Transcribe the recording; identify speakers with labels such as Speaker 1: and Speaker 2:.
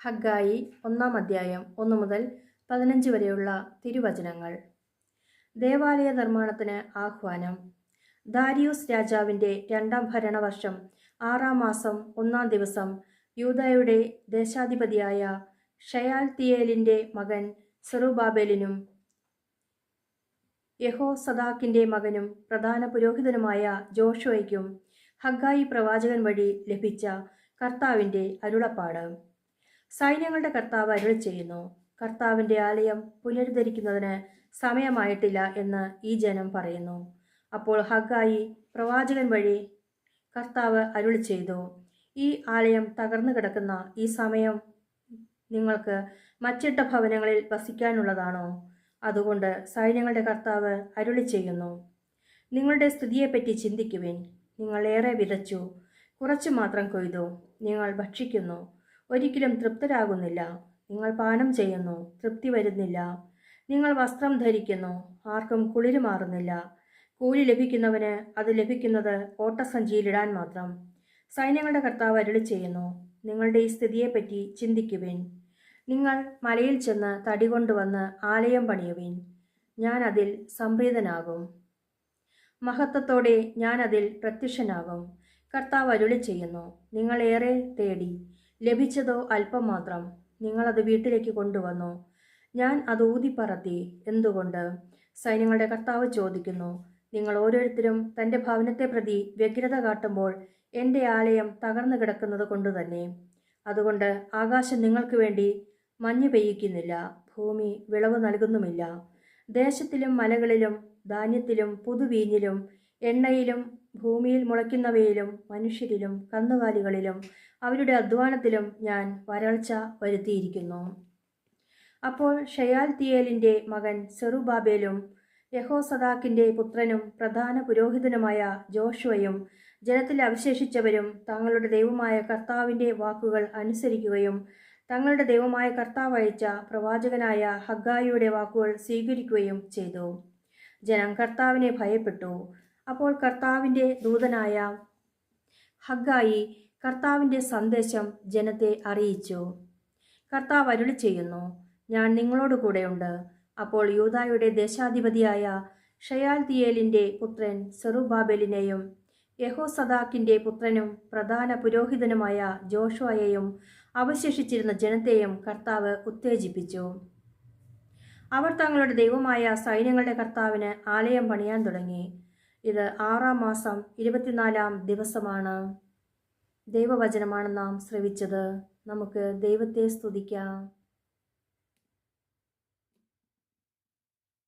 Speaker 1: ഹഗ്ഗായി ഒന്നാം അധ്യായം ഒന്ന് മുതൽ പതിനഞ്ച് വരെയുള്ള തിരുവചനങ്ങൾ. ദേവാലയ നിർമ്മാണത്തിന് ആഹ്വാനം. ദാരിയൂസ് രാജാവിന്റെ രണ്ടാം ഭരണവർഷം ആറാം മാസം ഒന്നാം ദിവസം യൂതയുടെ ദേശാധിപതിയായ ഷയാൽത്തിയേലിന്റെ മകൻ സെറുബാബേലിനും യഹോ സദാക്കിന്റെ മകനും പ്രധാന പുരോഹിതനുമായ ജോഷോയ്ക്കും ഹഗ്ഗായി പ്രവാചകൻ വഴി ലഭിച്ച കർത്താവിന്റെ അരുളപ്പാട്. സൈന്യങ്ങളുടെ കർത്താവ് അരുൾ ചെയ്യുന്നു കർത്താവിന്റെ ആലയം പുനരുദ്ധരിക്കുന്നതിന് സമയമായിട്ടില്ല എന്ന് ഈ ജനം പറയുന്നു. അപ്പോൾ ഹഗായി പ്രവാചകൻ വഴി കർത്താവ് അരുൾ ചെയ്തു ഈ ആലയം തകർന്നു കിടക്കുന്ന ഈ സമയം നിങ്ങൾക്ക് മറ്റിട്ട ഭവനങ്ങളിൽ വസിക്കാനുള്ളതാണോ? അതുകൊണ്ട് സൈന്യങ്ങളുടെ കർത്താവ് അരുളി ചെയ്യുന്നു നിങ്ങളുടെ സ്ഥിതിയെപ്പറ്റി ചിന്തിക്കുവിൻ. നിങ്ങൾ ഏറെ വിതച്ചു കുറച്ചു മാത്രം കൊയ്തു. നിങ്ങൾ ഭക്ഷിക്കുന്നു. ഒരിക്കലും തൃപ്തരാകുന്നില്ല. നിങ്ങൾ പാനം ചെയ്യുന്നു തൃപ്തി വരുന്നില്ല. നിങ്ങൾ വസ്ത്രം ധരിക്കുന്നു ആർക്കും കുളിര് മാറുന്നില്ല. കൂലി ലഭിക്കുന്നവന് അത് ലഭിക്കുന്നത് ഓട്ടസഞ്ചിയിലിടാൻ മാത്രം. സൈന്യങ്ങളുടെ കർത്താവ് അരുളി ചെയ്യുന്നു നിങ്ങളുടെ ഈ സ്ഥിതിയെപ്പറ്റി ചിന്തിക്കുവിൻ. നിങ്ങൾ മലയിൽ ചെന്ന് തടി കൊണ്ടുവന്ന് ആലയം പണിയുവിൻ. ഞാൻ അതിൽ സംപ്രീതനാകും. മഹത്വത്തോടെ ഞാൻ അതിൽ പ്രത്യക്ഷനാകും. കർത്താവ് അരുളി ചെയ്യുന്നു നിങ്ങൾ ഏറെ തേടി. ലഭിച്ചതോ അല്പം മാത്രം നിങ്ങളത് വീട്ടിലേക്ക് കൊണ്ടുവന്നു. ഞാൻ അത് ഊതിപ്പറത്തി. എന്തുകൊണ്ട്? സൈന്യങ്ങളുടെ കർത്താവ് ചോദിക്കുന്നു. നിങ്ങൾ ഓരോരുത്തരും തന്റെ ഭവനത്തെ പ്രതി വ്യഗ്രത കാട്ടുമ്പോൾ എന്റെ ആലയം തകർന്നു കിടക്കുന്നത് കൊണ്ടുതന്നെ. അതുകൊണ്ട് ആകാശം നിങ്ങൾക്ക് വേണ്ടി മഞ്ഞ് പെയ്യിക്കുന്നില്ല. ഭൂമി വിളവ് നൽകുന്നുമില്ല. ദേശത്തിലും മലകളിലും ധാന്യത്തിലും പുതുവീഞ്ഞിലും എണ്ണയിലും ഭൂമിയിൽ മുളയ്ക്കുന്നവയിലും മനുഷ്യരിലും കന്നുകാലികളിലും അവരുടെ അധ്വാനത്തിലും ഞാൻ വരൾച്ച വരുത്തിയിരിക്കുന്നു. അപ്പോൾ ഷയാൽ തിയേലിന്റെ മകൻ സെറുബാബേലും യഹോസദാക്കിന്റെ പുത്രനും പ്രധാന പുരോഹിതനുമായ ജോഷുവയും ജനത്തിൽ അവശേഷിച്ചവരും തങ്ങളുടെ ദൈവമായ കർത്താവിന്റെ വാക്കുകൾ അനുസരിക്കുകയും തങ്ങളുടെ ദൈവമായ കർത്താവ് അയച്ച പ്രവാചകനായ ഹഗ്ഗായിയുടെ വാക്കുകൾ സ്വീകരിക്കുകയും ചെയ്തു. ജനം കർത്താവിനെ ഭയപ്പെട്ടു. അപ്പോൾ കർത്താവിന്റെ ദൂതനായ ഹഗായി കർത്താവിന്റെ സന്ദേശം ജനത്തെ അറിയിച്ചു. കർത്താവ് അരുളി ചെയ്യുന്നു ഞാൻ നിങ്ങളോട് കൂടെയുണ്ട്. അപ്പോൾ യൂതായുടെ ദേശാധിപതിയായ ഷയാൽ തിയേലിന്റെ പുത്രൻ സെറുബാബേലിനെയും യഹോ സദാക്കിന്റെ പുത്രനും പ്രധാന പുരോഹിതനുമായ ജോഷുവയെയും അവശേഷിച്ചിരുന്ന ജനത്തെയും കർത്താവ് ഉത്തേജിപ്പിച്ചു. അവർ തങ്ങളുടെ ദൈവമായ സൈന്യങ്ങളുടെ കർത്താവിന് ആലയം പണിയാൻ തുടങ്ങി. ഇത് ആറാം മാസം ഇരുപത്തിനാലാം ദിവസമാണ്. ദൈവവചനമാണ് നാം ശ്രവിച്ചത്. നമുക്ക് ദൈവത്തെ സ്തുതിക്കാം.